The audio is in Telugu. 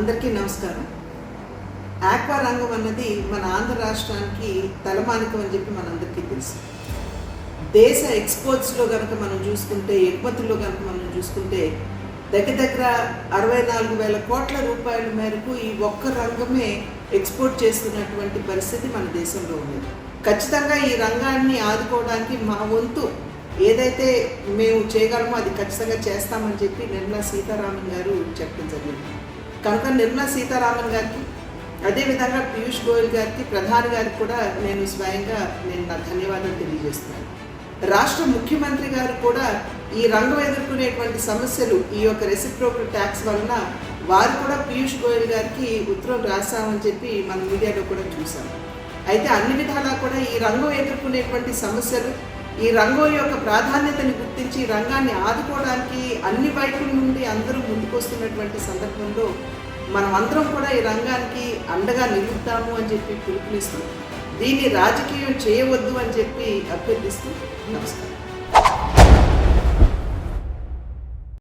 అందరికీ నమస్కారం. ఆక్వా రంగం అన్నది మన ఆంధ్ర రాష్ట్రానికి తలమానికం అని చెప్పి మనందరికీ తెలుసు. దేశ ఎక్స్పోర్ట్స్లో కనుక మనం చూసుకుంటే ఎగుమతుల్లో కనుక మనం చూసుకుంటే దగ్గర దగ్గర అరవై నాలుగు వేల కోట్ల రూపాయల మేరకు ఈ ఒక్క రంగమే ఎక్స్పోర్ట్ చేస్తున్నటువంటి పరిస్థితి మన దేశంలో ఉంది ఖచ్చితంగా ఈ రంగాన్ని ఆదుకోవడానికి మా వంతు ఏదైతే మేము చేయగలమో అది ఖచ్చితంగా చేస్తామని చెప్పి నిర్మలా సీతారామన్ గారు చెప్పడం జరిగింది. కనుక నిర్మలా సీతారామన్ గారికి అదేవిధంగా పీయూష్ గోయల్ గారికి ప్రధాని గారికి కూడా నేను స్వయంగా నేను నా ధన్యవాదాలు తెలియజేస్తున్నాను. రాష్ట్ర ముఖ్యమంత్రి గారు కూడా ఈ రంగం ఎదుర్కొనేటువంటి సమస్యలు ఈ యొక్క రెసిప్రోకల్ ట్యాక్స్ వలన వారు కూడా పీయూష్ గోయల్ గారికి ఉత్తరం రాశామని చెప్పి మన మీడియాలో కూడా చూసాం అయితే అన్ని విధాలా కూడా ఈ రంగం ఎదుర్కొనేటువంటి సమస్యలు ఈ రంగం యొక్క ప్రాధాన్యతని గుర్తించి ఈ రంగాన్ని ఆదుకోవడానికి అన్ని వైపుల నుండి అందరూ ముందుకొస్తున్నటువంటి సందర్భంలో మనం అందరం కూడా ఈ రంగానికి అండగా నిలుగుతాము అని చెప్పి పిలుపునిస్తూ దీన్ని రాజకీయం చేయవద్దు అని చెప్పి అభ్యర్థిస్తూ నమస్కారం.